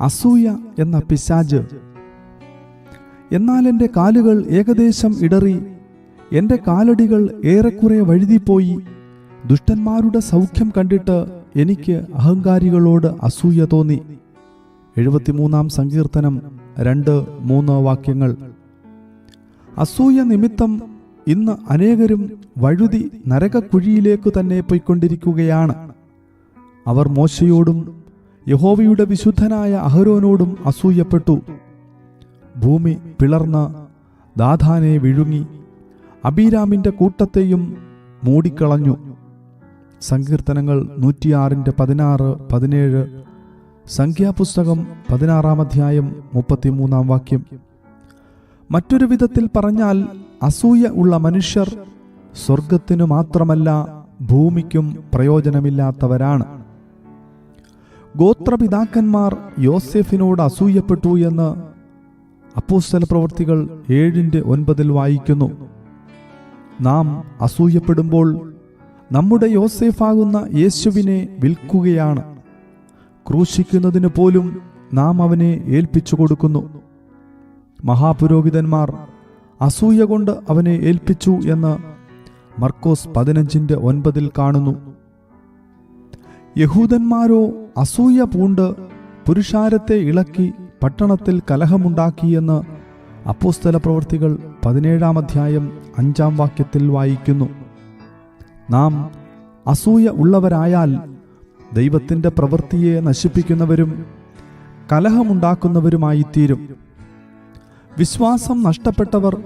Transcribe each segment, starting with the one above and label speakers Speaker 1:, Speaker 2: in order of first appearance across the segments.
Speaker 1: അസൂയ എന്ന പിശാജ് എന്നാൽ എന്റെ കാലുകൾ ഏകദേശം ഇടറി എന്റെ കാലടികൾ ഏറെക്കുറെ വഴുതിപ്പോയി. ദുഷ്ടന്മാരുടെ സൗഖ്യം കണ്ടിട്ട് എനിക്ക് അഹങ്കാരികളോട് അസൂയ തോന്നി. എഴുപത്തിമൂന്നാം സങ്കീർത്തനം രണ്ട് മൂന്ന് വാക്യങ്ങൾ. അസൂയ നിമിത്തം ഇന്ന് അനേകരും വഴുതി നരകക്കുഴിയിലേക്ക് തന്നെ പോയിക്കൊണ്ടിരിക്കുകയാണ്. അവർ മോശയോടും യഹോവയുടെ വിശുദ്ധനായ അഹരോനോടും അസൂയപ്പെട്ടു. ഭൂമി പിളർന്ന് ദാധാനെ വിഴുങ്ങി അബീരാമിന്റെ കൂട്ടത്തെയും മൂടിക്കളഞ്ഞു. സങ്കീർത്തനങ്ങൾ നൂറ്റിയാറിന്റെ പതിനാറ് പതിനേഴ് സംഖ്യാപുസ്തകം പതിനാറാം അധ്യായം മുപ്പത്തിമൂന്നാം വാക്യം. മറ്റൊരു വിധത്തിൽ പറഞ്ഞാൽ അസൂയ ഉള്ള മനുഷ്യർ സ്വർഗത്തിനു മാത്രമല്ല ഭൂമിക്കും പ്രയോജനമില്ലാത്തവരാണ്. ഗോത്രപിതാക്കന്മാർ യോസെഫിനോട് അസൂയപ്പെട്ടു എന്ന് അപ്പോസ്തല പ്രവർത്തികൾ ഏഴിന്റെ ഒൻപതിൽ വായിക്കുന്നു. നാം അസൂയപ്പെടുമ്പോൾ നമ്മുടെ യോസേഫാകുന്ന യേശുവിനെ വിൽക്കുകയാണ്. ക്രൂശിക്കുന്നതിന് പോലും നാം അവനെ ഏൽപ്പിച്ചു കൊടുക്കുന്നു. മഹാപുരോഹിതന്മാർ അസൂയ കൊണ്ട് അവനെ ഏൽപ്പിച്ചു എന്ന് മർക്കോസ് പതിനഞ്ചിന്റെ ഒൻപതിൽ കാണുന്നു. യഹൂദന്മാരോ അസൂയ പൂണ്ട് പുരുഷാരത്തെ ഇളക്കി പട്ടണത്തിൽ കലഹമുണ്ടാക്കിയെന്ന് അപ്പോസ്തല പ്രവർത്തികൾ പതിനേഴാം അധ്യായം അഞ്ചാം വാക്യത്തിൽ വായിക്കുന്നു. നാം അസൂയ ഉള്ളവരായാൽ ദൈവത്തിന്റെ പ്രവൃത്തിയെ നശിപ്പിക്കുന്നവരും കലഹമുണ്ടാക്കുന്നവരുമായിത്തീരും. വിശ്വാസം നഷ്ടപ്പെട്ടവർ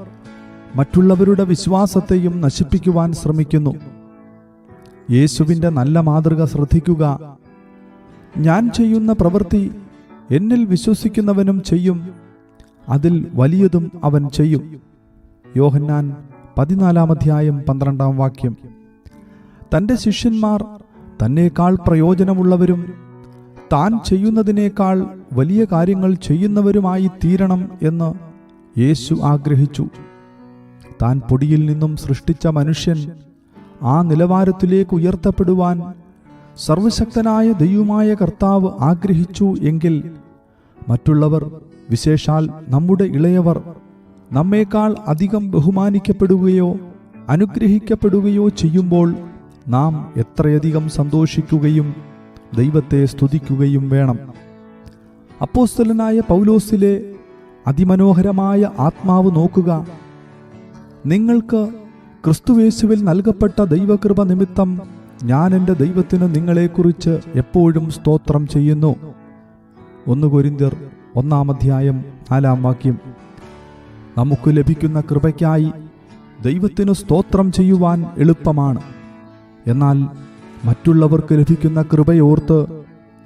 Speaker 1: മറ്റുള്ളവരുടെ വിശ്വാസത്തെയും നശിപ്പിക്കുവാൻ ശ്രമിക്കുന്നു. യേശുവിന്റെ നല്ല മാതൃക ശ്രദ്ധിക്കുക ഞാൻ ചെയ്യുന്ന പ്രവൃത്തി എന്നിൽ വിശ്വസിക്കുന്നവനും ചെയ്യും. അതിൽ വലിയതും അവൻ ചെയ്യും. യോഹന്നാൻ പതിനാലാം അധ്യായം പന്ത്രണ്ടാം വാക്യം. തന്റെ ശിഷ്യന്മാർ തന്നേക്കാൾ പ്രയോജനമുള്ളവരും താൻ ചെയ്യുന്നതിനേക്കാൾ വലിയ കാര്യങ്ങൾ ചെയ്യുന്നവരുമായി തീരണം എന്ന് യേശു ആഗ്രഹിച്ചു. താൻ പൊടിയിൽ നിന്നും സൃഷ്ടിച്ച മനുഷ്യൻ ആ നിലവാരത്തിലേക്ക് ഉയർത്തപ്പെടുവാൻ സർവശക്തനായ ദൈവമായ കർത്താവ് ആഗ്രഹിച്ചു എങ്കിൽ മറ്റുള്ളവർ വിശേഷാൽ നമ്മുടെ ഇളയവർ നമ്മേക്കാൾ അധികം ബഹുമാനിക്കപ്പെടുകയോ അനുഗ്രഹിക്കപ്പെടുകയോ ചെയ്യുമ്പോൾ നാം എത്രയധികം സന്തോഷിക്കുകയും ദൈവത്തെ സ്തുതിക്കുകയും വേണം. അപ്പോസ്തലനായ പൗലോസിലെ അതിമനോഹരമായ ആത്മാവ് നോക്കുക. നിങ്ങൾക്ക് ക്രിസ്തുവേശുവിൽ നൽകപ്പെട്ട ദൈവകൃപ നിമിത്തം ഞാൻ എന്റെ ദൈവത്തിന് നിങ്ങളെക്കുറിച്ച് എപ്പോഴും സ്തോത്രം ചെയ്യുന്നു. ഒന്ന് കൊരിന്തിയർ ഒന്നാം അധ്യായം നാലാം വാക്യം. നമുക്ക് ലഭിക്കുന്ന കൃപയ്ക്കായി ദൈവത്തിന് സ്തോത്രം ചെയ്യുവാൻ എളുപ്പമാണ്. എന്നാൽ മറ്റുള്ളവർക്ക് ലഭിക്കുന്ന കൃപയോർത്ത്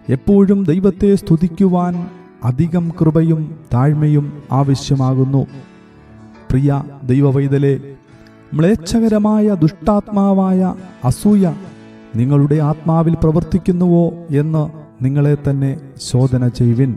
Speaker 1: എപ്പോഴും ദൈവത്തെ സ്തുതിക്കുവാൻ അധികം കൃപയും താഴ്മയും ആവശ്യമാകുന്നു. പ്രിയ ദൈവവൈതലെ മ്ലേച്ഛകരമായ ദുഷ്ടാത്മാവായ അസൂയ നിങ്ങളുടെ ആത്മാവിൽ പ്രവർത്തിക്കുന്നുവോ എന്ന് നിങ്ങളെ തന്നെ ശോധന ചെയ്യുവിൻ.